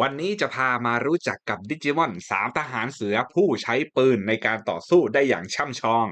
วันนี้จะพามารู้จักกับดิจิมอนสามทหารเสือผู้ใช้ปืนในการต่อสู้ได้อย่างช่ำชอง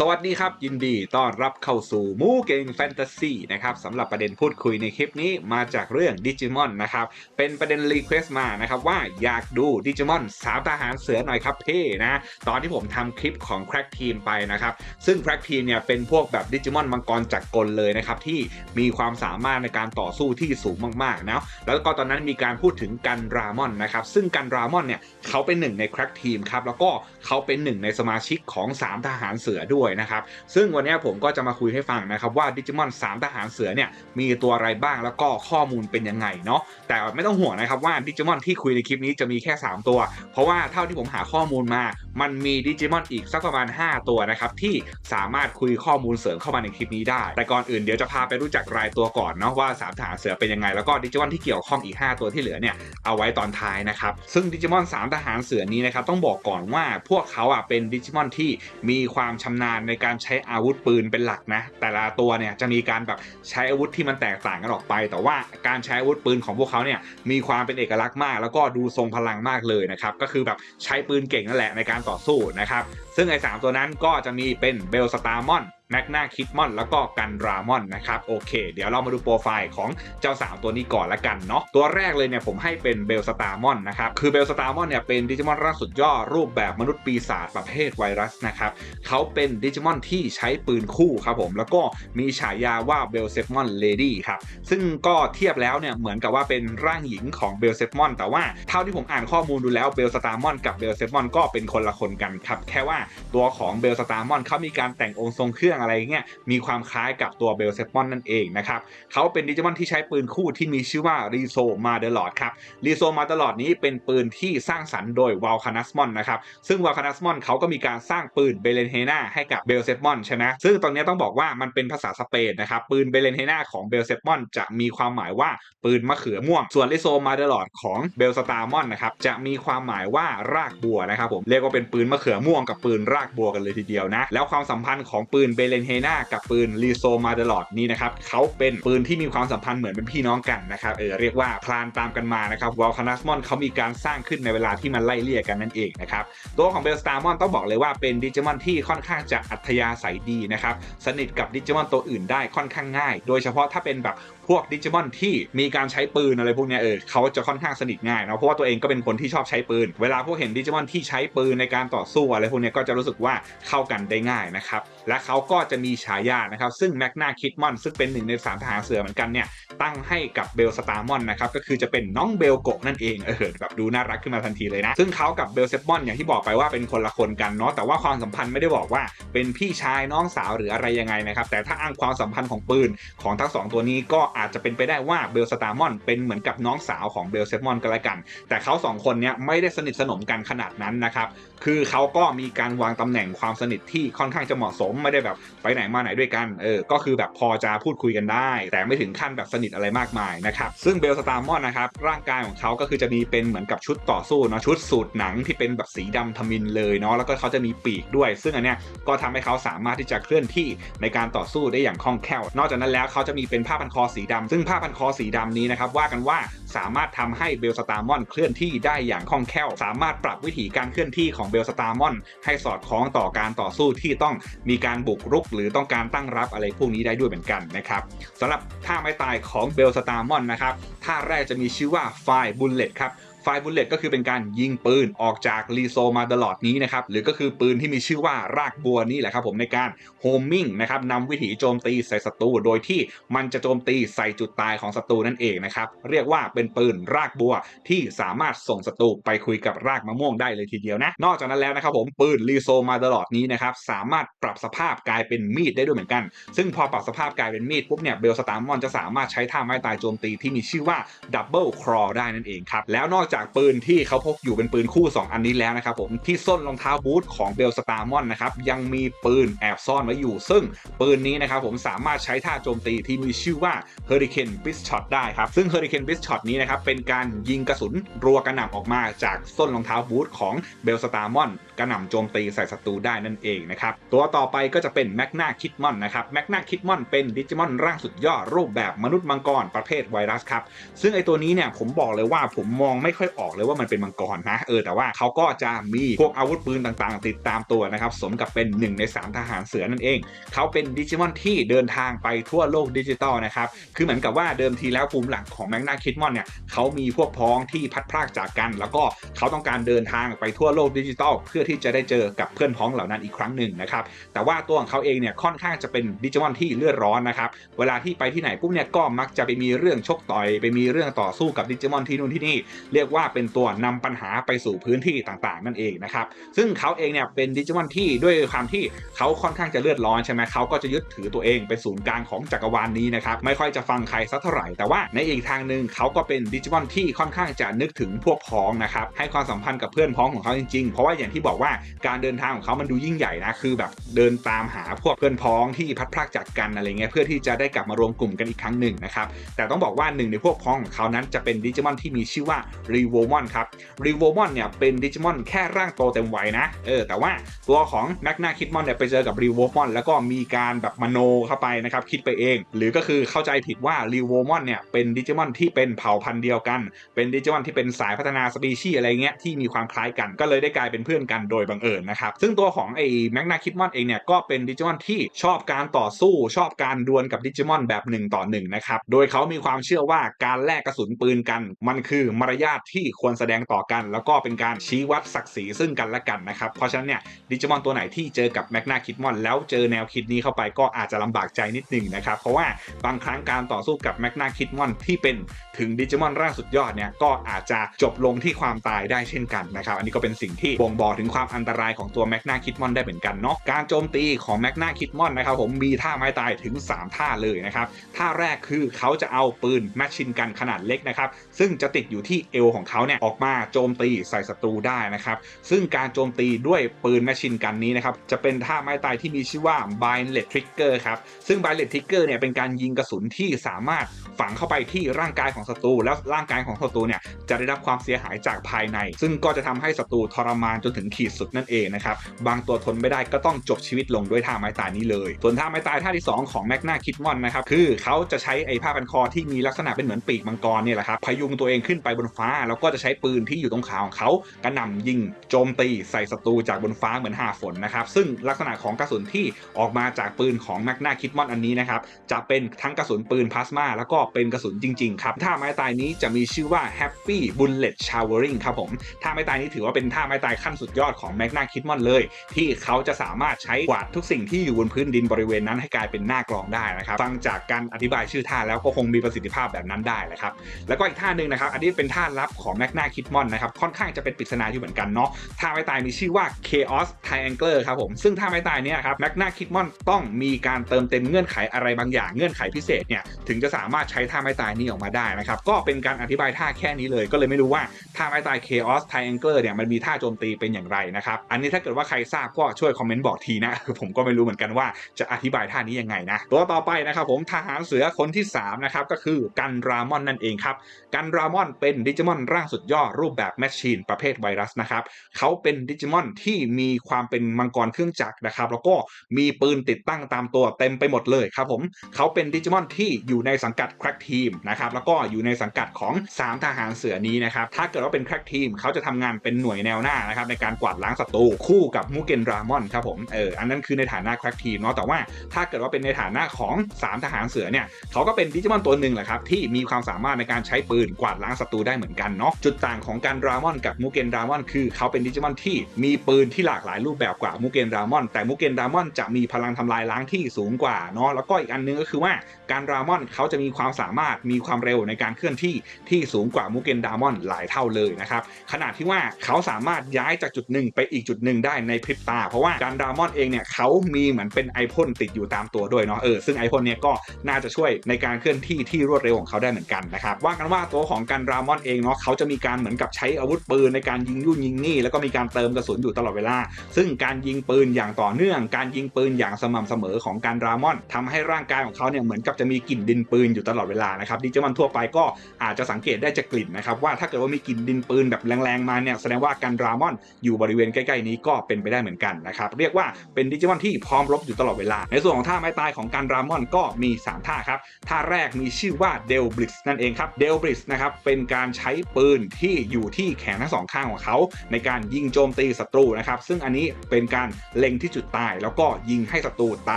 สวัสดีครับ ยินดีต้อนรับเข้าสู่มูเก่งแฟนตาซีนะครับสำหรับประเด็นพูดคุยในคลิปนี้มาจากเรื่องดิจิมอนนะครับเป็นประเด็นรีเควสต์มานะครับว่าอยากดูดิจิมอนสามทหารเสือหน่อยครับเพ่นะตอนที่ผมทำคลิปของแคร็กทีมไปนะครับซึ่งแคร็กทีมเนี่ยเป็นพวกแบบดิจิมอนมังกรจักรกลเลยนะครับที่มีความสามารถในการต่อสู้ที่สูงมากๆนะแล้วก็ตอนนั้นมีการพูดถึงกันรามอนนะครับซึ่งกันรามอนเนี่ยเขาเป็นหนึ่งในแคร็กทีมครับแล้วก็เขาเป็นหนึ่งในสมาชิกของสามทหารเสือด้วยนะครับ ซึ่งวันนี้ผมก็จะมาคุยให้ฟังนะครับว่าดิจิมอน3ทหารเสือเนี่ยมีตัวอะไรบ้างแล้วก็ข้อมูลเป็นยังไงเนาะแต่ไม่ต้องห่วงนะครับว่าดิจิมอนที่คุยในคลิปนี้จะมีแค่ 3 ตัว เพราะว่าเท่าที่ผมหาข้อมูลมา มันมีดิจิมอนอีกสักประมาณ 5 ตัวนะครับที่สามารถคุยข้อมูลเสริมเข้ามาในคลิปนี้ได้ แต่ก่อนอื่นเดี๋ยวจะพาไปรู้จักรายตัวก่อนเนาะว่า3ทหารเสือเป็นยังไงแล้วก็ดิจิมอนที่เกี่ยวข้องอีก 5 ตัวที่เหลือเนี่ยเอาไว้ตอนท้ายนะครับซึ่งดิจิมอน3ทหารเสือนี้นะครับต้องบอกก่อนว่าพวกเขาอะเป็นดิจิมอนที่มีความชำนาญในการใช้อาวุธปืนเป็นหลักนะ แต่ละตัวเนี่ยจะมีการแบบใช้อาวุธที่มันแตกต่างกันออกไป แต่ว่าการใช้อาวุธปืนของพวกเขาเนี่ยมีความเป็นเอกลักษณ์มาก แล้วก็ดูทรงพลังมากเลยนะครับก็คือแบบใช้ปืนเก่งนั่นแหละในการต่อสู้นะครับ ซึ่งไอ้สามตัวนั้นก็จะมีเป็นเบลสตาร์มอนแมกนาคิดมอนแล้วก็กันรามอนนะครับโอเค เดี๋ยวเรามาดูโปรไฟล์ของเจ้า 3 ตัวนี้ก่อนละกันเนาะตัวแรกเลยเนี่ยผมให้เป็นเบลสตาร์มอนนะครับคือเบลสตาร์มอนเนี่ยเป็นดิจิมอนร่างสุดยอดรูปแบบมนุษย์ปีศาจประเภทไวรัสนะครับเขาเป็นดิจิมอนที่ใช้ปืนคู่ครับผมแล้วก็มีฉายาว่าเบลเซฟมอนเลดี้ครับซึ่งก็เทียบแล้วเนี่ยเหมือนกับว่าเป็นร่างหญิงของเบลเซฟมอนแต่ว่าเท่าที่ผมอ่านข้อมูลดูแล้วเบลสตาร์มอนกับเบลเซฟมอนก็เป็นคนละคนกันครับแค่ว่าตัวของเบลสตาร์มอนเขามีการแต่งองค์ทรงเครื่องอะไรเงี้ยมีความคล้ายกับตัวเบลเซฟมอนนั่นเองนะครับเขาเป็นดิจิมอนที่ใช้ปืนคู่ที่มีชื่อว่ารีโซมาเดลอดครับรีโซมาเดลอดนี้เป็นปืนที่สร้างสรรค์โดยวาลคานัสมอนนะครับซึ่งวาลคานัสมอนเขาก็มีการสร้างปืนเบเลนเฮนาให้กับเบลเซฟมอนใช่ไหมซึ่งตอนนี้ต้องบอกว่ามันเป็นภาษาสเปนนะครับปืนเบเลนเฮนาของเบลเซฟมอนจะมีความหมายว่าปืนมะเขือม่วง ส่วนรีโซมาเดลอดของเบลสตาร์มอนนะครับจะมีความหมายว่ารากบัวนะครับผมเรียกว่าเป็นปืนมะเขือม่วงกับปืนรากบัวกันเลยทีเดียวนะ แล้วความสัมพันธ์ของปืนเบเลนเฮนากับปืนรีโซมาตลอดนี้นะครับเขาเป็นปืนที่มีความสัมพันธ์เหมือนเป็นพี่น้องกันนะครับเออเรียกว่าพลานตามกันมานะครับวอลคานัสมอนเขามีการสร้างขึ้นในเวลาที่มันไล่เลี่ยกันนั่นเองนะครับตัวของเบลสตาร์มอนต้องบอกเลยว่าเป็นดิจิมอนที่ค่อนข้างจะอัธยาศัยดีนะครับสนิทกับดิจิมอนตัวอื่นได้ค่อนข้างง่าย โดยเฉพาะถ้าเป็นแบบ พวกดิจิมอนที่มีการใช้ปืนอะไรพวกนี้เออเขาจะค่อนข้างสนิทง่ายนะเพราะว่าตัวเองก็เป็นคนที่ชอบใช้ปืน เวลาพวกเห็นดิจิมอนที่ใช้ปืนในการต่อสู้อะไรพวกนี้ก็จะรู้สึกว่าเข้ากันได้ง่ายนะครับ และเขาก็จะมีฉายานะครับ ซึ่งแมกนาคิดมอนซึ่งเป็นหนึ่งในสามทหารเสือเหมือนกันเนี่ยตั้งให้กับเบลสตาร์มอนนะครับก็คือจะเป็นน้องเบลโกะนั่นเองเออแบบดูน่ารักขึ้นมาทันทีเลยนะ ซึ่งเขากับเบลเซฟมอนอย่างที่บอกไปว่าเป็นคนละคนกันเนาะแต่ว่าความสัมพันธ์ไม่ได้บอกว่าเป็นพี่ชายน้องสาวหรืออะไรยังไงนะครับแต่ถ้าอ้างความสัมพันธ์ของปืนของทั้งสองตัวนี้ก็อาจจะเป็นไปได้ว่าเบลสตาร์มอนเป็นเหมือนกับน้องสาวของเบลเซฟมอนก็แล้วกัน แต่เขาสองคนเนี้ยไม่ได้สนิทสนมกันขนาดนั้นนะครับคือเขาก็มีการวางตำแหน่งความสนิทที่ค่อนข้างจะเหมาะสมไม่ได้แบบไปไหนมาไหนด้วยกันเออก็คือแบบพอจะพูดคุยกันได้ แต่ไม่ถึงขั้นแบบสนิทอะไรมากมายนะครับซึ่งเบลสตาร์มอนนะครับร่างกายของเขาก็คือจะมีเป็นเหมือนกับชุดต่อสู้เนาะชุดสูทหนังที่เป็นแบบสีดำทมินเลยเนาะแล้วก็เขาจะมีปีกด้วย ซึ่งอันเนี้ยก็ทำให้เขาสามารถที่จะเคลื่อนที่ในการต่อสู้ได้อย่างคล่องแคล่ว นอกจากนั้นแล้วเขาจะมีเป็นผ้าพันคอสีดำซึ่งผ้าพันคอสีดำนี้นะครับว่ากันว่าสามารถทำให้เบลสตาร์มอนเคลื่อนที่ได้อย่างคล่องแคล่ว สามารถปรับวิธีการเคลื่อนที่ของเบลสตาร์มอน ให้สอดคล้องต่อการต่อสู้ที่ต้องมีการบุกรุก หรือต้องการตั้งรับอะไรพวกนี้ได้ด้วยเหมือนกันนะครับสำหรับท่าไม้ตายของเบลสตาร์มอนนะครับท่าแรกจะมีชื่อว่าไฟบุลเลตครับ ไฟบุลเลตก็คือเป็นการยิงปืนออกจากรีโซมาตลอดนี้นะครับหรือก็คือปืนที่มีชื่อว่ารากบัวนี่แหละครับผมในการโฮมมิ่งนะครับนำวิถีโจมตีใส่ศัตรูโดยที่มันจะโจมตีใส่จุดตายของศัตรูนั่นเองนะครับเรียกว่าเป็นปืนรากบัวที่สามารถส่งศัตรูไปคุยกับรากมะม่วงได้เลยทีเดียวนะนอกจากนั้นแล้วนะครับผมปืนรีโซมาตลอดนี้นะครับสามารถปรับสภาพกลายเป็นมีดได้ด้วยเหมือนกัน ซึ่งพอปรับสภาพกลายเป็นมีดปุ๊บเนี่ยเบลสตาร์มอนจะสามารถใช้ท่าไม้ตายโจมตีที่มีชื่อว่าดับเบิลครอได้นั่นเองครับแล้วนอกจากจากปืนที่เขาพกอยู่เป็นปืนคู่ 2 อันนี้แล้วนะครับผมที่ส้นรองเท้าบูทของเบลสตาร์มอนนะครับยังมีปืนแอบซ่อนไว้อยู่ ซึ่งปืนนี้นะครับผมสามารถใช้ท่าโจมตีที่มีชื่อว่า Hurricane b i s Shot ได้ครับ ซึ่ง Hurricane b i s Shot นี้นะครับเป็นการยิงกระสุนรัวกระหน่ำออกมาจากส้นรองเท้าบูทของเบลสตาร์มอนกระหน่ำโจมตีใส่ศัตรูได้นั่นเองนะครับตัวต่อไปก็จะเป็นแมกนาคิดมอนนะครับแมกนาคิดมอนเป็นดิจิมอนร่างสุดยอดรูปแบบมนุษย์มังกรประเภทไวรัสครับซึ่งไอตัวนี้เนี่ยผมบอกเลยว่าผมมองไม่ค่อยออกเลยว่ามันเป็นมังกรนะเออแต่ว่าเขาก็จะมีพวกอาวุธปืนต่างๆ ติดตามตัวนะครับสมกับเป็นหนึ่งในสามทหารเสือนั่นเอง เขาเป็นดิจิมอนที่เดินทางไปทั่วโลกดิจิตอลนะครับคือเหมือนกับว่าเดิมทีแล้วภูมิหลังของแมกนาคิดมอนเนี่ยเขามีพวกพ้องที่พัดพรากจากกัน แล้วก็เขาต้องการเดินทางไปทั่วโลกดิจิตอลเพื่อที่จะได้เจอกับเพื่อนพ้องเหล่านั้นอีกครั้งหนึ่งนะครับแต่ว่าตัวของเขาเองเนี่ยค่อนข้างจะเป็นดิจิมอนที่เลือดร้อนนะครับเวลาที่ไปที่ไหนปุ๊บเนี่ยก็มักจะไปมีเรื่องชกต่อยไปมีเรื่องต่อสู้กับดิจิมอนที่นู่นที่นี่เรียกว่าว่าเป็นตัวนำปัญหาไปสู่พื้นที่ต่างๆ นั่นเองนะครับ ซึ่งเขาเองเนี่ยเป็นดิจิมอนที่ด้วยความที่เขาค่อนข้างจะเลือดร้อนใช่ไหมเขาก็จะยึดถือตัวเองเป็นศูนย์กลางของจักรวาลนนี้นะครับไม่ค่อยจะฟังใครสักเท่าไหร่ แต่ว่าในอีกทางหนึ่งเขาก็เป็นดิจิมอนที่ค่อนข้างจะนึกถึงพวกพ้องนะครับให้ความสัมพันธ์กับเพื่อนพ้องของเขาจริงๆ เพราะว่าอย่างที่บอกว่าการเดินทางของเขามันดูยิ่งใหญ่นะคือแบบเดินตามหาพวกเพื่อนพ้องที่พัดพรากจากกันอะไรเงี้ยเพื่อที่จะได้กลับมารวมกลุ่มกันอีกครั้งหนึ่งนะครับแต่ต้องบอกว่าหนึ่งในพวกพ้องของเขานั้นจะเป็นดิจิมอนที่มีชื่อว่ารีีโวมอนครับรีโวมอนเนี่ยเป็นดิจิมอนแค่ร่างโตเต็มวัยนะเออแต่ว่าตัวของแมกนาคิดมอนเนี่ยไปเจอกับรีโวมอนแล้วก็มีการแบบมโนเข้าไปนะครับคิดไปเอง หรือก็คือเข้าใจผิดว่ารีโวมอนเนี่ยเป็นดิจิมอนที่เป็นเผ่าพันธุ์เดียวกัน เป็นดิจิมอนที่เป็นสายพัฒนาสปีชีส์อะไรเงี้ยที่มีความคล้ายกันก็เลยได้กลายเป็นเพื่อนกันโดยบังเอิญนะครับซึ่งตัวของไอ้แมกนาคิดมอนเองเนี่ยก็เป็นดิจิมอนที่ชอบการต่อสู้ชอบการดวลกับดิจิมอนแบบหนึ่งต่อหนึ่งนะครับโดยเขามีความเชื่อว่าการแลกกระสุนปืนกัน มันคือมารยาทที่ควรแสดงต่อกัน แล้วก็เป็นการชี้วัดศักดิ์ศรีซึ่งกันและกันนะครับ เพราะฉะนั้นเนี่ยดิจิมอนตัวไหนที่เจอกับแมกนาคิดมอนแล้วเจอแนวคิดนี้เข้าไปก็อาจจะลำบากใจนิดหนึ่งนะครับ เพราะว่าบางครั้งการต่อสู้กับแมกนาคิดมอนที่เป็น ถึงดิจิมอนร่างสุดยอดเนี่ยก็อาจจะจบลงที่ความตายได้เช่นกันนะครับอันนี้ก็เป็นสิ่งที่บ่งบอกถึงความอันตรายของตัวแมกนาคิดมอนได้เหมือนกันเนาะการโจมตีของแมกนาคิดมอนนะครับผมมีท่าไม้ตายถึง 3 ท่าเลยนะครับท่าแรกคือเขาจะเอาปืนแมชชินกันขนาดเล็กนะครับซึ่งจะติดอยู่ที่เอวของเขาเนี่ยออกมาโจมตีใส่ศัตรูได้นะครับซึ่งการโจมตีด้วยปืนแมชชินกันนี้นะครับจะเป็นท่าไม้ตายที่มีชื่อว่า b i n e l e t Trigger ครับซึ่ง b i n e l e t Trigger เนี่ยเป็นการยิงกระสุนที่สามารถฝังเข้าไปที่ร่างกายของศัตรูแล้วร่างกายของศัตรูเนี่ยจะได้รับความเสียหายจากภายใน ซึ่งก็จะทำให้ศัตรูทรมานจนถึงขีดสุดนั่นเองนะครับบางตัวทนไม่ได้ก็ต้องจบชีวิตลงด้วยท่าไม้ตายนี้เลย ส่วนท่าไม้ตายท่าที่ 2 ของแมกนาคิดมอนนะครับคือเขาจะใช้ไอ้ผ้าพันคอที่มีลักษณะเป็นเหมือนปีกมังกรเนี่ยแหละครับพยุงตัวเองขึ้นไปบนฟ้า แล้วก็จะใช้ปืนที่อยู่ตรงขาของเขากระหน่ำยิงโจมตีใส่ศัตรูจากบนฟ้าเหมือนหาฝนนะครับซึ่งลักษณะของกระสุนที่ออกมาจากปืนของแมกนาคิดมอนอันนี้นะครับจะเป็นทั้งกระสุนปืนพลาสมาแล้วก็เป็นกระสุนจริงๆครับท่าไม้ตายนี้จะมีชื่อว่า Happy Bullet Showering ครับผมท่าไม้ตายนี้ถือว่าเป็นท่าไม้ตายขั้นสุดยอดของแมกนาคิดมอนเลย ที่เขาจะสามารถใช้กวาดทุกสิ่งที่อยู่บนพื้นดินบริเวณนั้นให้กลายเป็นหน้ากลองได้นะครับฟังจากการอธิบายชื่อท่าแล้วก็คงมีประสิทธิภาพแบบนั้นได้แหละครับแล้วก็อีกท่าหนึ่งนะครับอันนี้เป็นท่าลับของแมกนาคิดมอนนะครับค่อนข้างจะเป็นปริศนาอยู่เหมือนกันเนาะท่าไม้ตายมีชื่อว่า Chaos Triangle ครับผมซึ่งท่าไม้ตายนี้ครับแมกนาคิดมอนต้องมีการเติมเต็มเงื่อนไขอะไรบางอย่างเงื่อนไขพิเศษเนี่ยถึงจะสามารถใช้ท่าไม้ตายนี้ออกมาได้นะครับก็เป็นการอธิบายท่าแค่นี้เลย ก็เลยไม่รู้ว่าท่าไม้ตาย Chaos Triangle เนี่ยมันมีท่าโจมตีเป็นอย่างไรนะครับอันนี้ถ้าเกิดว่าใครทราบก็ช่วยคอมเมนต์บอกทีนะผมก็ไม่รู้เหมือนกันว่าจะอธิบายท่านี้ยังไงนะตัวต่อไปนะครับผมทหารเสือคนที่3นะครับก็คือกันรามอนนั่นเองครับกันรามอนเป็นดิจิมอนร่างสุดยอดรูปแบบแมชชีนประเภทไวรัสนะครับเขาเป็นดิจิมอนที่มีความเป็นมังกรเครื่องจักรนะครับแล้วก็มีปืนติดตั้งตามตัวเต็มไปหมดเลยครับผมเขาเป็นดิจิมอนที่อยู่ในสังกัดแคร็กทีมนะครับแล้วก็อยูู่่ในสังกัดของ 3 ทหารเสือนี้นะครับถ้าเกิดว่าเป็นแคร็กทีมเขาจะทำงานเป็นหน่วยแนวหน้านะครับในการกวาดล้างศัตรูคู่กับมูเกนรามอนครับผมเอออันนั้นคือในฐานะแคร็กทีมเนาะแต่ว่าถ้าเกิดว่าเป็นในฐานะของ 3 ทหารเสือเนี่ยเขาก็เป็นดิจิมอนตัวหนึ่งแหละครับที่มีความสามารถในการใช้ปืนกวาดล้างศัตรูได้เหมือนกันเนาะจุดต่างของการรามอนกับมูเกนรามอนคือเขาเป็นดิจิมอนที่มีปืนที่หลากหลายรูปแบบกว่ามูเกนรามอน แต่มูเกนรามอนจะมีพลังทำลายล้างที่สูงกว่าเนาะแล้วก็อีกอันนึงก็คือว่าการรามอนเขาจะมีความสามารถมีความเร็วในการเคลื่อนที่ที่สูงกว่ามูเกนดามอนหลายเท่าเลยนะครับขนาดที่ว่าเขาสามารถย้ายจากจุดหนึ่งไปอีกจุดหนึ่งได้ในพริบตา เพราะว่าการดามอนเองเนี่ยเขามีเหมือนเป็นไอพ่นติดอยู่ตามตัวด้วยเนาะเออซึ่งไอพ่นเนี่ยก็น่าจะช่วยในการเคลื่อนที่ที่รวดเร็วของเขาได้เหมือนกันนะครับว่ากันว่าตัวของการดามอนเองเนาะเขาจะมีการเหมือนกับใช้อาวุธปืนในการยิงยุ่นยิงนี่แล้วก็มีการเติมกระสุนอยู่ตลอดเวลา ซึ่งการยิงปืนอย่างต่อเนื่อง การยิงปืนอย่างสม่ำเสมอของการดรามอนทำให้ร่างกายของเขาเนี่ยเหมือนกับจะมีกลิ่นดินปืนอยู่ตลอดเวลานะครับดิจิมอนทั่วไปก็อาจจะสังเกตได้จากกลิ่นนะครับว่าถ้าเกิดว่ามีกลิ่นดินปืนแบบแรงๆมาเนี่ยแสดงว่าการดรามอนอยู่บริเวณใกล้ๆนี้ก็เป็นไปได้เหมือนกันนะครับเรียกว่าเป็นดิจิมอนที่พร้อมรบอยู่ตลอดเวลา ในส่วนของท่าไม้ตายของการดรามอนก็มี 3 ท่าครับท่าแรกมีชื่อว่าเดลบริสนั่นเองครับเดลบริสนะครับเป็นการใช้ปืนที่อยู่ที่แขนทั้งสองข้างของเขา ในการยิงโจมตีศัตรูนะครับซึ่งอันนี้เป็นการเล็งที่จุดตาย แล้วก็ยิงให้ศัตรูต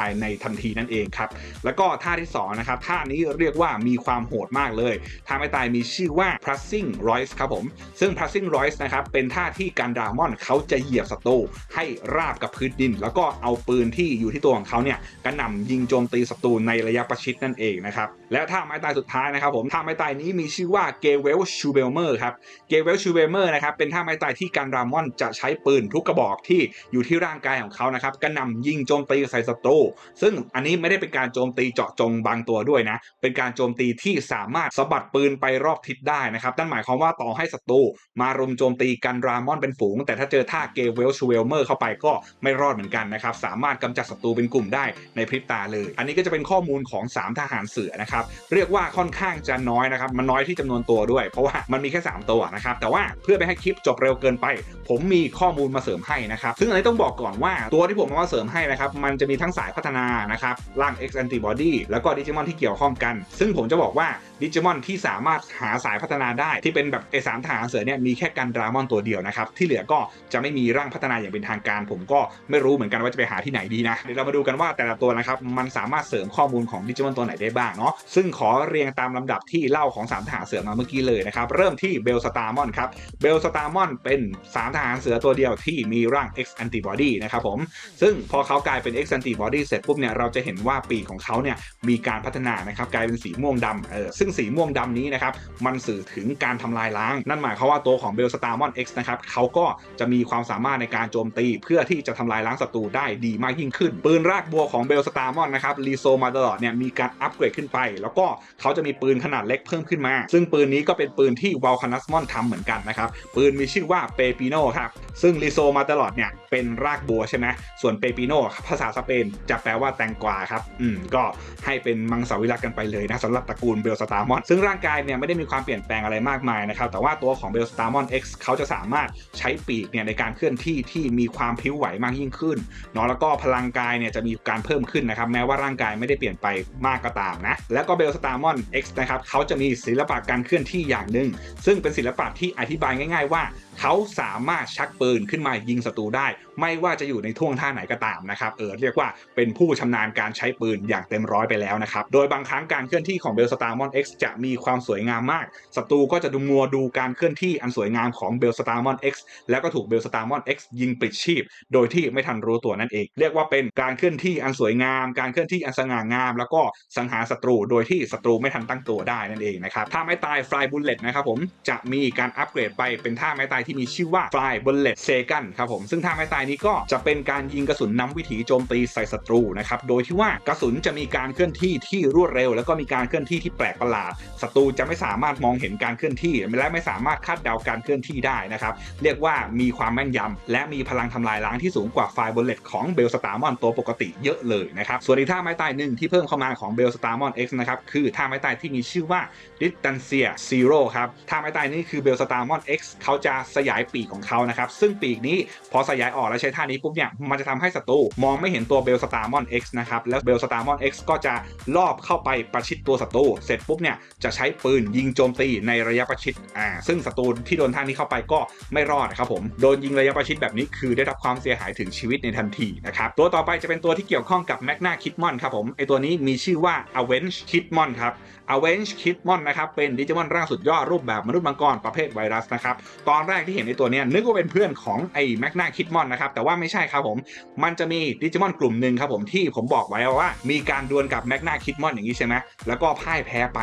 ายในทันทีนั่นเองครับแล้วก็ท่าที่2นะครับท่านี้เรียกว่ามีความโหดมากเลยท่าไม้ตายมีชื่อว่า pressing royce ครับผม ซึ่ง pressing royce นะครับ เป็นท่าที่การดามอนเขาจะเหยียบศัตรูให้ราบกับพื้นดิน แล้วก็เอาปืนที่อยู่ที่ตัวของเขาเนี่ยกระหน่ำยิงโจมตีศัตรูในระยะประชิดนั่นเองนะครับ และท่าไม้ตายสุดท้ายนะครับผมท่าไม้ตายนี้มีชื่อว่าเกเวลชูเบลเมอร์ครับเกเวลชูเบลเมอร์นะครับเป็นท่าไม้ตายที่การดรามอนจะใช้ปืนทุกกระบอกที่อยู่ที่ร่างกายของเขานะครับกระหน่ำยิงโจมตีใส่ศัตรูซึ่งอันนี้ไม่ได้เป็นการโจมตีเจาะจงบางตัวด้วยนะเป็นการโจมตีที่สามารถสะบัดปืนไปรอบทิศได้นะครับนั่นหมายความว่าต่อให้ศัตรูมารุมโจมตีกันรามอนเป็นฝูง แต่ถ้าเจอท่าเกเวลชูเวลเมอร์เข้าไปก็ไม่รอดเหมือนกันนะครับ สามารถกำจัดศัตรูเป็นกลุ่มได้ในพริบตาเลย อันนี้ก็จะเป็นข้อมูลของ 3 ทหารเสือนะครับ เรียกว่าค่อนข้างจะน้อยนะครับ มันน้อยที่จำนวนตัวด้วย เพราะว่ามันมีแค่ 3 ตัวนะครับ แต่ว่าเพื่อไปให้คลิปจบเร็วเกินไป ผมมีข้อมูลมาเสริมให้นะครับ ซึ่งอันนี้ต้องบอกก่อนว่าตัวที่ผมมาเสริมให้นะครับ มันจะมีทั้งสายพัฒนานะครับ ร่าง X Antibody แล้วก็ดิจิมอนที่เกี่ยวข้องกัน ซึ่งผมจะบอกว่า ดิจิมอนที่สามารถหาสายพัฒนาได้ที่เป็นแบบไอสามทหารเสือเนี่ยมีแค่กันดรามอนตัวเดียวนะครับ ที่เหลือก็จะไม่มีร่างพัฒนาอย่างเป็นทางการ ผมก็ไม่รู้เหมือนกันว่าจะไปหาที่ไหนดีนะ เดี๋ยวเรามาดูกันว่าแต่ละตัวนะครับ มันสามารถเสริมข้อมูลของดิจิมอนตัวไหนได้บ้างเนาะซึ่งขอเรียงตามลำดับที่เล่าของสามทหารเสือมาเมื่อกี้เลยนะครับ เริ่มที่เบลสตาร์มอนครับเบลสตาร์มอนเป็นสามทหารเสือตัวเดียวที่มีร่าง X Antibody นะครับผมซึ่งพอเขากลายเป็น X Antibody เสร็จปุ๊บเนี่ยเราจะเห็นว่าปีกของเขาเนี่ยมีการพัฒนานะครับกลายเป็นสีม่วงดำเออซึ่งสีม่วงดำนี้นะครับมันสื่อถึงการทำลายล้าง นั่นหมายความว่าตัวของเบลสตาร์มอน X นะครับเขาก็จะมีความสามารถในการโจมตี เพื่อที่จะทำลายล้างศัตรูได้ดีมากยิ่งขึ้น ปืนรากบัวของเบลสตาร์มอนนะครับรีโซมาตลอดเนี่ยมีการอัปเกรดขึ้นไป แล้วก็เขาจะมีปืนขนาดเล็กเพิ่มขึ้นมา ซึ่งปืนนี้ก็เป็นปืนที่วาลคานัสมอนทำเหมือนกันนะครับปืนมีชื่อว่าเปปิโนครับซึ่งรีโซมาตลอดเนี่ยเป็นรากบัวใช่ไหมส่วนเปปิโนภาษาสเปนจะแปลว่าแตงกวาครับอืมก็ให้เป็นมังสวิรัตกันไปเลยนะสำหรับตระกูลเบลสตาร์มอนซึ่งร่างกายเนี่ยไม่ได้มีความเปลี่ยนแปลงอะไรมากมายนะครับแต่ว่าตัวของเบลสตาร์มอน X เขาจะสามารถใช้ปีกเนี่ยในการเคลื่อนที่ที่มีความพลิ้วไหวมากยิ่งขึ้นเนาะแล้วก็พลังกายเนี่ยจะมีการเพิ่มขึ้นนะครับแม้ว่าร่างกายไม่ได้เปลี่ยนไปมากก็ตามนะแล้วก็เบลสตาร์มอน X นะครับเขาจะมีศิลปะการเคลื่อนที่อย่างหนึ่งซึ่งเป็นศิลปะที่อธิบายง่าย ๆ ว่า เขาสามารถชักปืนขึ้นมายิงศัตรูได้ ไม่ว่าจะอยู่ในท่วงท่าไหนก็ตามนะครับเออเรียกว่าเป็นผู้ชำนาญการใช้ปืนอย่างเต็มร้อยไปแล้วนะครับโดยบางครั้งการเคลื่อนที่ของเบลสตาร์มอน X จะมีความสวยงามมากศัตรูก็จะดูมัวดูการเคลื่อนที่อันสวยงามของเบลสตาร์มอน X แล้วก็ถูกเบลสตาร์มอน X ยิงปลิดชีพ โดยที่ไม่ทันรู้ตัวนั่นเอง เรียกว่าเป็นการเคลื่อนที่อันสวยงาม การเคลื่อนที่อันสง่างาม แล้วก็สังหารศัตรูโดยที่ศัตรูไม่ทันตั้งตัวได้นั่นเองนะครับท่าไม้ตายฟลายบุลเลตนะครับผมจะมีการอัปเกรดไปเป็นท่าไม้ตายที่มีชื่อว่า Fly Bullet Second ครับผมซึ่งท่าไม้ตายนี้ก็จะเป็นการยิงกระสุนนำวิถีโจมตีใส่ศัตรูนะครับโดยที่ว่ากระสุนจะมีการเคลื่อนที่ที่รวดเร็ว แล้วก็มีการเคลื่อนที่ที่แปลกประหลาดศัตรูจะไม่สามารถมองเห็นการเคลื่อนที่ และไม่สามารถคาดเดาการเคลื่อนที่ได้นะครับเรียกว่ามีความแม่นยำและมีพลังทำลายล้างที่สูงกว่าไฟบอลเลตของเบลสตาร์มอนตัวปกติเยอะเลยนะครับส่วนอีกท่าไม้ตายหนึ่งที่เพิ่มเข้ามาของเบลสตาร์มอน X นะครับคือท่าไม้ตายที่มีชื่อว่า Distancia Zero ครับท่าไม้ตายนี้คือเบลสตาร์มอน X เขาจะสยายปีกของเขานะครับซึ่งปีกนี้พอสยายออกแล้วใช้ท่านี้ปุ๊บเนี่ยมันจะทำให้ศัตรูมองไม่เห็นตัวเบลสตาร์มอน X นะครับแล้วเบลสตาร์มอน X ก็จะลอบเข้าไปประชิดตัวศัตรูเสร็จปุ๊บเนี่ยจะใช้ปืนยิงโจมตีในระยะประชิดอ่าซึ่งศัตรูที่โดนท่านี้เข้าไปก็ไม่รอดครับผมโดนยิงระยะประชิดแบบนี้คือได้รับความเสียหายถึงชีวิตในทันทีนะครับตัวต่อไปจะเป็นตัวที่เกี่ยวข้องกับแมกนาคิดมอนครับผมไอตัวนี้มีชื่อว่า Avenge Kidmon ครับ Avenge Kidmon นะครับเป็นดิจิมอนร่างสุดยอดรูปแบบมนุษย์มังกรประเภทไวรัสนะครับตอนแรกที่เห็นในตัวเนี้ยนึกว่าเป็นเพื่อนของไอแมกนาคิดมอนนะครับแต่ว่าไม่ใช่ครับผม มันจะมีดิจิมอนกลุ่มหนึ่งครับผมที่ผมบอกไว้ว่า มีการดวลกับแมกนาคิดมอนอย่างนี้ใช่ไหมแล้วก็พ่ายแพ้ไป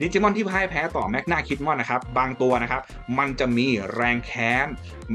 ดิจิมอนที่พ่ายแพ้ต่อแมกนาคิดมอนนะครับบางตัวนะครับมันจะมีแรงแค้น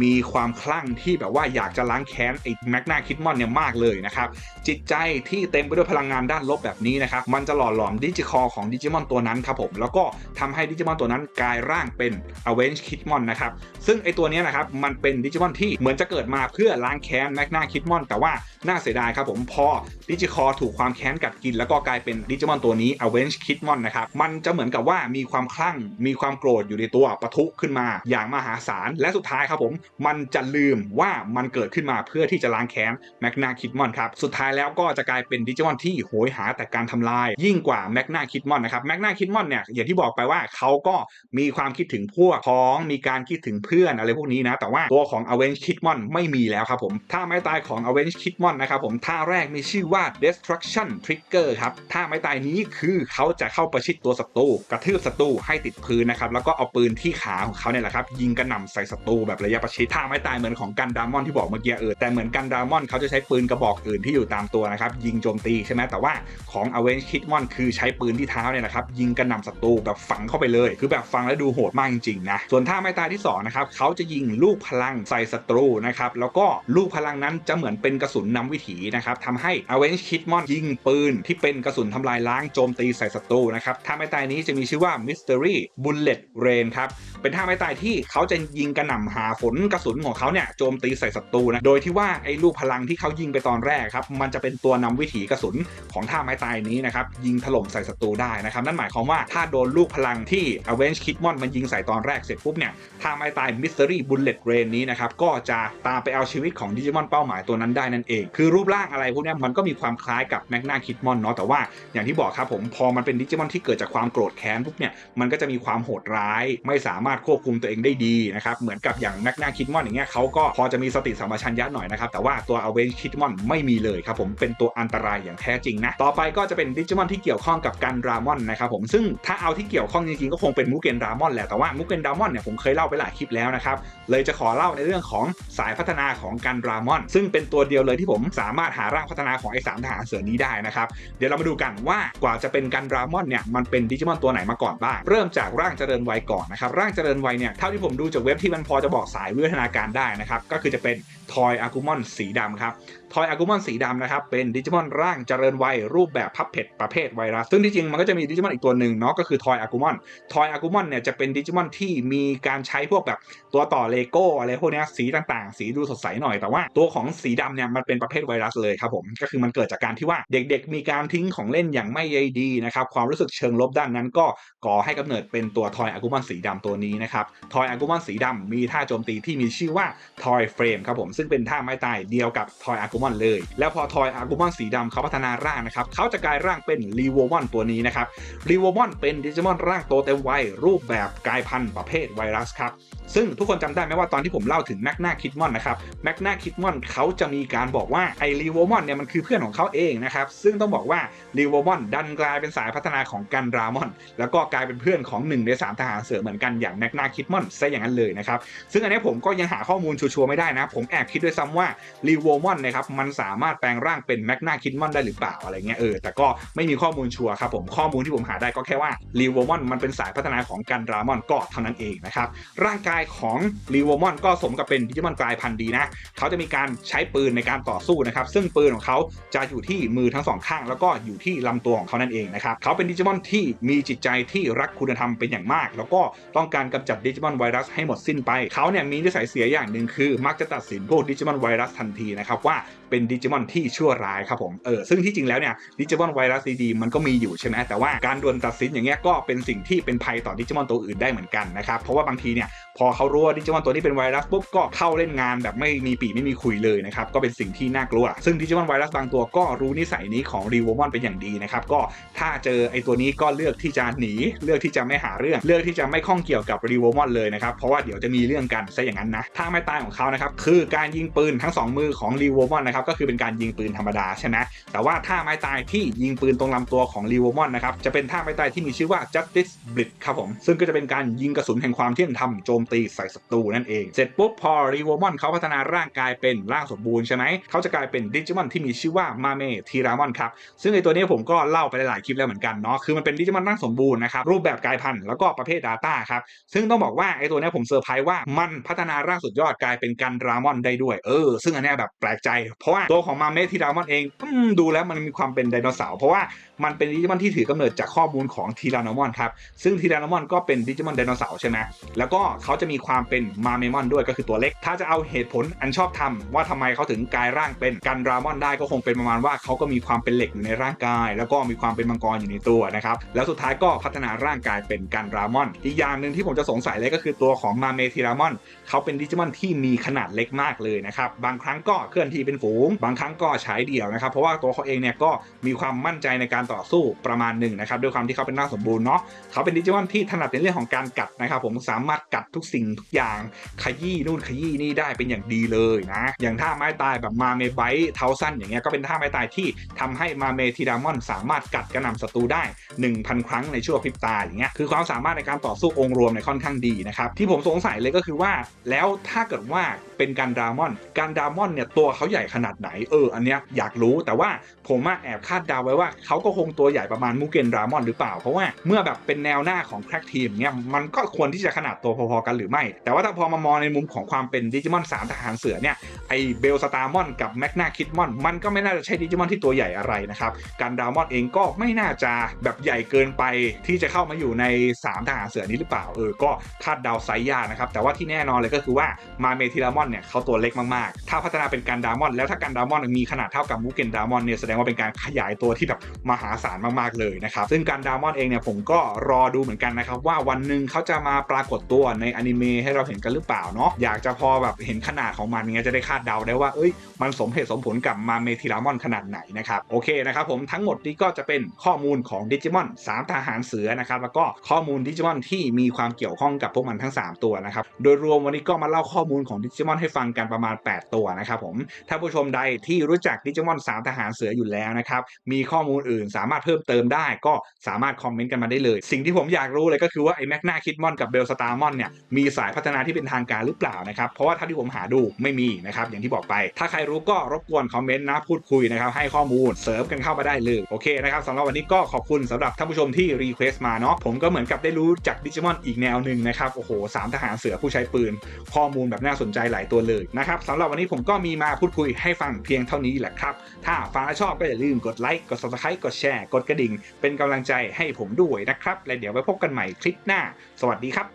มีความคลั่งที่แบบว่าอยากจะล้างแค้นไอ้แมกนาคิดมอนเนี่ยมากเลยนะครับ จิตใจที่เต็มไปด้วยพลังงานด้านลบแบบนี้นะครับ มันจะหล่อหลอมดิจิคอของดิจิมอนตัวนั้นครับผม แล้วก็ทำให้ดิจิมอนตัวนั้นกลายร่างเป็นอเวนจ์คิดมอนนะครับ ซึ่งไอ้ตัวนี้นะครับ มันเป็นดิจิมอนที่เหมือนจะเกิดมาเพื่อล้างแค้นแมกนาคิดมอนแต่ว่าน่าเสียดายครับผมพอดิจิคอถูกความแค้นกัดกิน แล้วก็กลายเป็นดิจิมอนตัวนี้อเวนจ์คิดมอนนะครับ มันจะเหมือนกับว่ามีความคลั่งมีความโกรธอยู่ในตัวปะทุขึ้นมาอย่างมหาศาลและสุดท้ายครับผมมันจะลืมว่ามันเกิดขึ้นมาเพื่อที่จะล้างแค้นแมกนาคิดมอนครับสุดท้ายแล้วก็จะกลายเป็นดิจิมอนที่โหยหาแต่การทำลาย ยิ่งกว่าแมกนาคิดมอนนะครับแมกนาคิดมอนเนี่ยอย่างที่บอกไปว่าเขาก็มีความคิดถึงพวกพ้องมีการคิดถึงเพื่อนอะไรพวกนี้นะแต่ว่าตัวของ a v e n g e Kidmon ไม่มีแล้วครับผมท่าไม้ตายของ a v e n g e Kidmon นะครับผมท่าแรกมีชื่อว่า Destruction Trigger ครับท่าไม้ตายนี้คือเขาจะเข้าประชิดตัวศัตรูกระทืบศัตรูให้ติดพื้นนะครับแล้วก็เอาปืนที่ขาของเขาเนี่ยแหละครับยิงกระหน่ำใส่ศัตรูแบบระยะประชิดท่าไม้ตายเหมือนของกันดามอนที่บอกเมื่อกี้เออแต่เหมือนกันดามอนเขาจะใช้ปืนกระบอกอื่นที่อยู่ตามตัวนะครับยิงโจมตีใช่ไหมแต่ว่าของ a v e n g e Kidmon คือใช้ปืนที่เท้าเนี่ยนะครับยิงกระหน่ำศัตรูแบบฝังเข้าไปเลย คือแบบฟังแล้วดูโหดมากจริงๆนะส่วนท่าไม้ตายที่2นะครับเขาจะยิงลูกพลังใส่ศัตรูนะครับแล้วก็ลูกพลังนั้นจะเหมือนเป็นกระสุนนำวิถีนะครับทำให้ a v e n g e Kidmon ยิงปืนที่เป็นกระสุนทำลายล้างโจมตีใส่ศัตรูนะครับท่าไม้ตายนี้จะมีชื่อว่า Mystery Bullet Rain ครับเป็นท่าไม้ตายที่เขาจะยิงกระหน่ำหาฝนกระสุนของเขาเนี่ยโจมตีใส่ศัตรูนะโดยที่ว่าไอ้ลูกพลังที่เขายิงไปตอนแรกครับมันจะเป็นตัวนำวิถีกระสุนของท่าไม้ตายนี้นะครับยิงถล่มใส่ศัตรูได้นะครับนั่นหมายความว่าถ้าโดนลูกพลังที่ a v e n g e Kidmon มันยิงใส่ตอนแรกเสร็จปุ๊บเนี่ยท่าไม้ตาย Mystery Bullet Rain นี้นะครับก็จะตามไปเอาชีวิตของดิจิมอนเป้าหมายตัวนั้นได้นั่นเอง คือรูปร่างอะไรพวกนี้มันก็มีความคล้ายกับแมกนาคิดมอนเนาะแต่ว่าอย่างที่บอกครับผมพอมันเป็นดิจิมอนที่เกิดจากความโกรธแค้นปุ๊บเนี่ยมันก็จะมีความโหดร้าย ไม่สามารถควบคุมตัวเองได้ดีนะครับเหมือนกับอย่างแมกนาคิดมอนอย่างเงี้ยเขาก็พอจะมีสติสัมปชัญญะหน่อยนะครับ แต่ว่าตัวอเวนคิดมอนไม่มีเลยครับผมเป็นตัวอันตรายอย่างแท้จริงนะ ต่อไปก็จะเป็นดิจิมอนที่เกี่ยวข้องกับกันดรามอนนะครับผมซึ่งถ้าเอาที่เกี่ยวข้องจริงๆก็คงเป็นมูเกนดรามอนแหละแต่ว่ามูเกนดรามอนเนี่ยผมเคยเล่าไปหลายคลิปแล้วนะครับเลยจะขอเล่าในเรื่องของสายพัฒนาของกันดรามอน ซึ่งเป็นตัวเดียวเลยที่ผมสามารถหาร่างพัฒนาของไอ้สามทหารเสือนี้ได้นะครับเดี๋ยวเรามาดูกันว่ากว่าจะเป็นกันดรามอนเนี่ยมันเป็นดิจิมอนตัวไหนมาก่อนบ้าง เริ่มจากร่างเจริญวัยก่อนนะครับร่างเจริญวัยเนี่ยเท่าที่ผมดูจากเว็บที่มันพอจะบอกสายวิวัฒนาการได้นะครับ ก็คือจะเป็นทอยอากุมอนสีดำครับ ทอยอากุมอนสีดำนะครับ เป็นดิจิมอนร่างเจริญวัยรูปแบบพับเพจประเภทไวรัส ซึ่งที่จริงมันก็จะมีดิจิมอนอีกตัวหนึ่งเนาะก็คือทอยอากุมอนทอยอากุมอนเนี่ยจะเป็นดิจิมอนที่มีการใช้พวกแบบตัวต่อเลโก้อะไรพวกนี้สีต่างๆ สีดูสดใสหน่อยแต่ว่าตัวของสีดำเนี่ยมันเป็นประเภทไวรัสเลยครับผมก็คือมันเกิดจากการที่ว่าเด็กๆ มีการทิ้งของเล่นอย่างไม่ใยดีนะครับความรู้สึกเชิงลบด้านนั้น ก็ก่อให้กำเนิดเป็นตัวทอยอากุมอนสีดำตัวนี้นะครับทอยอากุมอนสีดำมีท่าโจมตีที่มีชื่อว่าทอยเฟรมครับผมซึ่งเป็นท่าไม้ตายเดียวกับทอยอากุมอนเลย แล้วพอทอยอาร์กุมอนสีดำเขาพัฒนาร่างนะครับเขาจะกลายร่างเป็นรีโวมอนตัวนี้นะครับรีโวมอนเป็นดิจิมอนร่างโตเต็มวัยรูปแบบกลายพันธุ์ประเภทไวรัสครับซึ่งทุกคนจำได้ไหมว่าตอนที่ผมเล่าถึงแมกนาคิดมอนนะครับแมกนาคิดมอนเขาจะมีการบอกว่าไอรีโวมอนเนี่ยมันคือเพื่อนของเขาเองนะครับซึ่งต้องบอกว่ารีโวมอนดันกลายเป็นสายพัฒนาของกันดรามอน แล้วก็กลายเป็นเพื่อนของหนึ่งในสามทหารเสือเหมือนกันอย่างแมกนาคิดมอนซะอย่างนั้นเลยนะครับซึ่งอันนี้ผมก็ยังหาข้อมูลชัวร์ไม่ได้นะ ผมแอบคิดด้วยซ้ำว่ารีโวมอนนะครับมันสามารถแปลงร่างเป็นแมกนาคิดมอนได้หรือเปล่าอะไรเงี้ยเออแต่ก็ไม่มีข้อมูลชัวร์ครับผมข้อมูลที่ผมหาได้ก็แค่ว่ารีโวมอนมันเป็นสายพัฒนาของกันดรามอนก็เท่านั้นเองนะครับร่างกายของรีโวมอนก็สมกับเป็นดิจิมอนกลายพันธุ์ดีนะเขาจะมีการใช้ปืนในการต่อสู้นะครับซึ่งปืนของเขาจะอยู่ที่มือทั้งสองข้าง แล้วก็อยู่ที่ลำตัวของเขานั่นเองนะครับเขาเป็นดิจิมอนที่มีจิตใจที่รักคุณธรรมเป็นอย่างมาก แล้วก็ต้องการกำจัดดิจิมอนไวรัสให้หมดสิ้นไปเขาเนี่ยมีนิสัยเสียอย่างหนึ่งคือ มักจะตัดสินพวกดิจิมอนไวรัสทันทีนะครับว่า เป็นดิจิมอนที่ชั่วร้ายครับผมเออซึ่งที่จริงแล้วเนี่ยดิจิมอนไวรัสดีๆมันก็มีอยู่ใช่ไหมแต่ว่าการดวลตัดสินอย่างเงี้ยก็เป็นสิ่งที่เป็นภัยต่อดิจิมอนตัวอื่นได้เหมือนกันนะครับเพราะว่าบางทีเนี่ยพอเขารู้ว่าดิจิมอนตัวนี้เป็นไวรัสปุ๊บก็เข้าเล่นงานแบบไม่มีปีไม่มีคุยเลยนะครับก็เป็นสิ่งที่น่ากลัว ซึ่งดิจิมอนไวรัสบางตัวก็รู้นิสัยนี้ของรีโวมอนเป็นอย่างดีนะครับก็ถ้าเจอไอ้ตัวนี้ก็เลือกที่จะหนีเลือกที่จะไม่หาเรื่อง เลือกที่จะไม่ข้องเกี่ยวกับรีโวมอนเลยนะครับเพราะว่าเดี๋ยวจะมีเรื่องกันซะอย่างนั้นนะถ้าไม่ตายของเขานะครับคือการยิงปืนทั้ง 2 มือของรีโวมอนนะนะครับก็คือเป็นการยิงปืนธรรมดาใช่ไหมแต่ว่าท่าไม้ตายที่ยิงปืนตรงลำตัวของรีโวมอนนะครับจะเป็นท่าไม้ตายที่มีชื่อว่า justice blitz ครับผมซึ่งก็จะเป็นการยิงกระสุนแห่งความเที่ยงธรรมโจมตีใส่ศัตรูนั่นเองเสร็จปุ๊บพอรีโวมอนเขาพัฒนาร่างกายเป็นร่างสมบูรณ์ใช่ไหมเขาจะกลายเป็นดิจิมอนที่มีชื่อว่ามาเมทีรามอนครับซึ่งในตัวนี้ผมก็เล่าไปหลายคลิปแล้วเหมือนกันเนาะคือมันเป็นดิจิมอนร่างสมบูรณ์นะครับรูปแบบกายพันธุ์แล้วก็ประเภท Data ครับซึ่งต้องบอกว่าไอ้ตัวนี้ผมเซอร์ไพรส์ว่ามันพัฒนาร่างสุดยอดกลายเป็นกันรามอนได้ด้วยเออซึ่งอันนี้แบบแปลกใจเพราะว่าตัวของมาเมทีรามอนเองดูแล้วมันมีความเป็นไดโนเสาร์เพราะว่ามันเป็นดิจิมอนที่ถือกำเนิดจากข้อมูลของทีรานอมอนครับซึ่งทีรานอมอนก็เป็นดิจิมอนไดโนเสาร์ใช่ไหมแล้วก็เขาจะมีความเป็นมาเมมอนด้วยก็คือตัวเล็ก ถ้าจะเอาเหตุผลอันชอบธรรมว่าทำไมเขาถึงกลายร่างเป็นกันรามอนได้ก็คงเป็นประมาณว่าเขาก็มีความเป็นเหล็กอยู่ในร่างกาย แล้วก็มีความเป็นมังกรอยู่ในตัวนะครับแล้วสุดท้ายก็พัฒนาร่างกายเป็นกันรามอน อีกอย่างหนึ่งที่ผมจะสงสัยเลยก็คือตัวของมาเมทีรามอนเขาเป็นดิจิมอนที่มีขนาดเล็กมากเลยนะครับบางครั้งก็เคลื่อนที่เป็นฝูงบางครั้งก็ใช้เดี่ยวนะครับ เพราะว่าตัวเขาเองเนี่ยก็มีความมั่นใจในการต่อสู้ประมาณหนึ่งนะครับด้วยความที่เขาเป็นร่าสมบูรณ์เนาะเขาเป็นดิจิมอนที่ถนัดในเรื่องของการกัดนะครับ ผมสามารถกัดทุกสิ่งทุกอย่างขยี้นู่นขยี้นี่ได้เป็นอย่างดีเลยนะอย่างท่าไม้ตายแบบมาเมไบท์เท้าสั้นอย่างเงี้ยก็เป็นท่าไม้ตายที่ทำให้มาเมทีรามอนสามารถกัดกระหน่ำศัตรูได้ 1,000 ครั้งในชั่วพริบตาอย่างเงี้ยคือความสามารถในการต่อสู้องค์รวมในค่อนข้างดีนะครับที่ผมสงสัยเลยก็คือว่าแล้วถ้าเกิดว่าเป็นการดามอน การดามอนเนี่ยตัวเขาใหญ่ขนาดไหนเอออันเนี้ยอยากรู้แต่ว่าผมอะแอบคาดเดาไว้ว่าเขาก็คงตัวใหญ่ประมาณมูเกนดามอนหรือเปล่า เพราะว่าเมื่อแบบเป็นแนวหน้าของแคร็กทีมเนี่ยมันก็ควรที่จะขนาดตัวพอๆกันหรือไม่ แต่ว่าถ้าพอมามองในมุมของความเป็นดิจิมอน 3 ทหารเสือเนี่ยไอเบลสตาร์มอนกับแมกนาคิดมอนมันก็ไม่น่าจะใช่ดิจิมอนที่ตัวใหญ่อะไรนะครับการดามอนเองก็ไม่น่าจะแบบใหญ่เกินไปที่จะเข้ามาอยู่ใน 3 ทหารเสือนี้หรือเปล่าเออก็คาดเดาไซส์ยากนะครับแต่ว่าที่แน่นอนเลยก็คือว่ามาเมทิรามอนเนี่ยเขาตัวเล็กมากๆ ถ้าพัฒนาเป็นการดามอน แล้วถ้าการดามอนมีขนาดเท่ากับมูเกนดามอนเนี่ยแสดงว่าเป็นการขยายตัวที่แบบมหาศาลมากๆเลยนะครับซึ่งการดามอนเองเนี่ยผมก็รอดูเหมือนกันนะครับว่าวันหนึ่งเขาจะมาปรากฏตัวในอนิเมะให้เราเห็นกันหรือเปล่าเนาะอยากจะพอแบบเห็นขนาดของมันเงี้ยจะได้คาดเดาได้ว่าเอ้ยมันสมเหตุสมผลกับมาเมทิรามอนขนาดไหนนะครับโอเคนะครับผมทั้งหมดนี้ก็จะเป็นข้อมูลของดิจิมอน3ทหารเสือนะครับแล้วก็ข้อมูลดิจิมอนที่มีความเกี่ยวข้องกับพวกมันทั้ง 3 ตัวนะครับโดยรวมวันนี้ก็มาเล่าข้อมูลของดิจิมอนให้ฟังกันประมาณ 8 ตัวนะครับผมถ้าผู้ชมใดที่รู้จักดิจิมอน3ทหารเสืออยู่แล้วนะครับมีข้อมูลอื่นสามารถเพิ่มเติมได้ก็สามารถคอมเมนต์กันมาได้เลย สิ่งที่ผมอยากรู้เลยก็คือว่าไอ้แมกนาคิดมอนกับเบลสตาร์มอนเนี่ยมีสายพัฒนาที่เป็นทางการหรือเปล่านะครับเพราะว่าถ้าที่ผมหาดูไม่มีนะครับอย่างที่บอกไป ถ้าใครรู้ก็รบกวนคอมเมนต์นะพูดคุยนะครับให้ข้อมูลเสริมกันเข้ามาได้เลยโอเคนะครับสำหรับวันนี้ก็ขอบคุณสำหรับท่านผู้ชมที่รีเควสต์มาเนาะผมก็เหมือนกับได้รู้จากดิจิมอนอีกแนวหนึ่งนะครับโอ้โหสามทหารเสือผู้ใช้ปืน ข้อมูลแบบน่าสนใจหลายตัวเลยนะครับสำหรับวันนี้ผมก็มีมาพูดคุยให้ฟังเพียงเท่านี้แหละครับ ถ้าฟังแล้วชอบก็อย่าลืมกดไลค์กด subscribe กดแชร์กดกระดิ่ง เป็นกำลังใจให้ผมด้วยนะครับ และเดี๋ยวไว้พบกันใหม่คลิปหน้า สวัสดีครับ